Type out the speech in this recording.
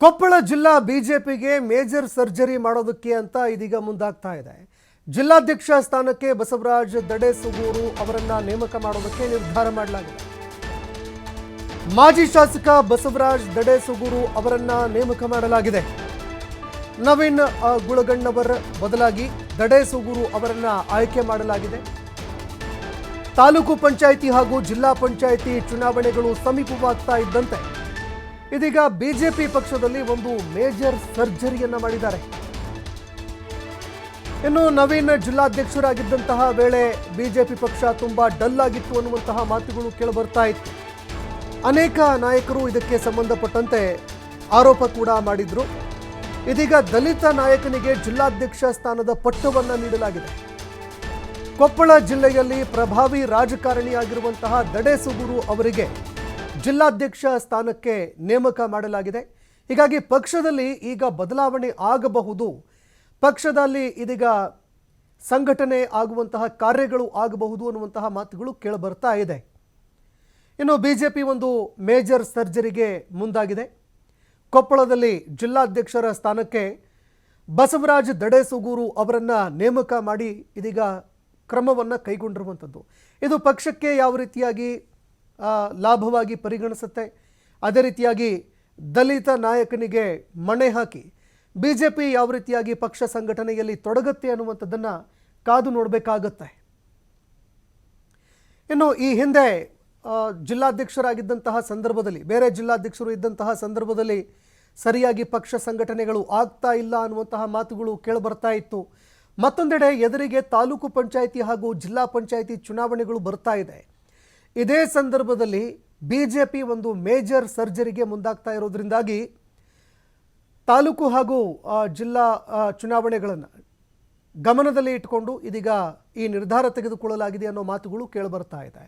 ಕೊಪ್ಪಳ ಜಿಲ್ಲಾ ಬಿಜೆಪಿಗೆ major surgery ಮಾಡೋದಕ್ಕೆ ಅಂತ ಇದೀಗ ಮುಂದಾಗ್ತಾ ಇದೆ. ಜಿಲ್ಲಾಧ್ಯಕ್ಷ ಸ್ಥಾನಕ್ಕೆ ಬಸವರಾಜ್ ದಡೇಸುಗೂರು ಅವರನ್ನ ನೇಮಕ ಮಾಡೋದಕ್ಕೆ ನಿರ್ಧಾರ ಮಾಡಲಾಗಿದೆ. ಮಾಜಿ ಶಾಸಕ ಬಸವರಾಜ್ ದಡೇಸುಗೂರು ಅವರನ್ನ ನೇಮಕ ಮಾಡಲಾಗಿದೆ. ನವೀನ್ ಗುಳಗಣ್ಣವರ ಬದಲಾಗಿ ದಡೇಸುಗೂರು ಅವರನ್ನ ಆಯ್ಕೆ ಮಾಡಲಾಗಿದೆ. ತಾಲೂಕು ಪಂಚಾಯಿತಿ ಹಾಗೂ ಜಿಲ್ಲಾ ಪಂಚಾಯಿತಿ ಚುನಾವಣೆಗಳು ಸಮೀಪವಾಗ್ತಾ ಇದ್ದಂತೆ ಇದೀಗ ಬಿಜೆಪಿ ಪಕ್ಷದಲ್ಲಿ ಒಂದು ಮೇಜರ್ ಸರ್ಜರಿಯನ್ನ ಮಾಡಿದ್ದಾರೆ. ಇನ್ನು ನವೀನ್ ಜಿಲ್ಲಾಧ್ಯಕ್ಷರಾಗಿದ್ದಂತಹ ವೇಳೆ ಬಿಜೆಪಿ ಪಕ್ಷ ತುಂಬಾ ಡಲ್ ಆಗಿತ್ತು ಅನ್ನುವಂತಹ ಮಾತುಗಳು ಕೇಳಿಬರ್ತಾ ಇತ್ತು. ಅನೇಕ ನಾಯಕರು ಇದಕ್ಕೆ ಸಂಬಂಧಪಟ್ಟಂತೆ ಆರೋಪ ಕೂಡ ಮಾಡಿದ್ರು. ಇದೀಗ ದಲಿತ ನಾಯಕನಿಗೆ ಜಿಲ್ಲಾಧ್ಯಕ್ಷ ಸ್ಥಾನದ ಪಟ್ಟವನ್ನು ನೀಡಲಾಗಿದೆ. ಕೊಪ್ಪಳ ಜಿಲ್ಲೆಯಲ್ಲಿ ಪ್ರಭಾವಿ ರಾಜಕಾರಣಿಯಾಗಿರುವಂತಹ ದಡೇಸುಗೂರು ಅವರಿಗೆ ಜಿಲ್ಲಾಧ್ಯಕ್ಷ ಸ್ಥಾನಕ್ಕೆ ನೇಮಕ ಮಾಡಲಾಗಿದೆ. ಹೀಗಾಗಿ ಪಕ್ಷದಲ್ಲಿ ಈಗ ಬದಲಾವಣೆ ಆಗಬಹುದು. ಪಕ್ಷದಲ್ಲಿ ಇದೀಗ ಸಂಘಟನೆ ಆಗುವಂತಹ ಕಾರ್ಯಗಳು ಆಗಬಹುದು ಅನ್ನುವಂತಹ ಮಾತುಗಳು ಕೇಳಿಬರ್ತಾ ಇದೆ. ಇನ್ನು ಬಿ ಜೆ ಪಿ ಒಂದು ಮೇಜರ್ ಸರ್ಜರಿಗೆ ಮುಂದಾಗಿದೆ. ಕೊಪ್ಪಳದಲ್ಲಿ ಜಿಲ್ಲಾಧ್ಯಕ್ಷರ ಸ್ಥಾನಕ್ಕೆ ಬಸವರಾಜ್ ದಡೇಸುಗೂರು ಅವರನ್ನು ನೇಮಕ ಮಾಡಿ ಇದೀಗ ಕ್ರಮವನ್ನು ಕೈಗೊಂಡಿರುವಂಥದ್ದು. ಇದು ಪಕ್ಷಕ್ಕೆ ಯಾವ ರೀತಿಯಾಗಿ ಲಾಭವಾಗಿ ಪರಿಗಣಿಸುತ್ತೆ. ಅದೇ ರೀತಿಯಾಗಿ ದಲಿತ ನಾಯಕನಿಗೆ ಮಣೆ ಹಾಕಿ ಬಿ ಜೆ ಪಿ ಯಾವ ರೀತಿಯಾಗಿ ಪಕ್ಷ ಸಂಘಟನೆಯಲ್ಲಿ ತೊಡಗುತ್ತೆ ಅನ್ನುವಂಥದ್ದನ್ನು ಕಾದು ನೋಡಬೇಕಾಗತ್ತೆ. ಇನ್ನು ಈ ಹಿಂದೆ ಜಿಲ್ಲಾಧ್ಯಕ್ಷರಾಗಿದ್ದಂತಹ ಸಂದರ್ಭದಲ್ಲಿ, ಬೇರೆ ಜಿಲ್ಲಾಧ್ಯಕ್ಷರು ಇದ್ದಂತಹ ಸಂದರ್ಭದಲ್ಲಿ ಸರಿಯಾಗಿ ಪಕ್ಷ ಸಂಘಟನೆಗಳು ಆಗ್ತಾ ಇಲ್ಲ ಅನ್ನುವಂತಹ ಮಾತುಗಳು ಕೇಳಿಬರ್ತಾ ಇತ್ತು. ಮತ್ತೊಂದೆಡೆ ಎದುರಿಗೆ ತಾಲೂಕು ಪಂಚಾಯಿತಿ ಹಾಗೂ ಜಿಲ್ಲಾ ಪಂಚಾಯಿತಿ ಚುನಾವಣೆಗಳು ಬರ್ತಾ ಇದೆ. ಇದೇ ಸಂದರ್ಭದಲ್ಲಿ ಬಿ ಜೆ ಪಿ ಒಂದು ಮೇಜರ್ ಸರ್ಜರಿಗೆ ಮುಂದಾಗ್ತಾ ಇರೋದ್ರಿಂದಾಗಿ ತಾಲೂಕು ಹಾಗೂ ಜಿಲ್ಲಾ ಚುನಾವಣೆಗಳನ್ನು ಗಮನದಲ್ಲಿ ಇಟ್ಕೊಂಡು ಇದೀಗ ಈ ನಿರ್ಧಾರ ತೆಗೆದುಕೊಳ್ಳಲಾಗಿದೆ ಅನ್ನೋ ಮಾತುಗಳು ಕೇಳಿಬರ್ತಾ ಇದೆ.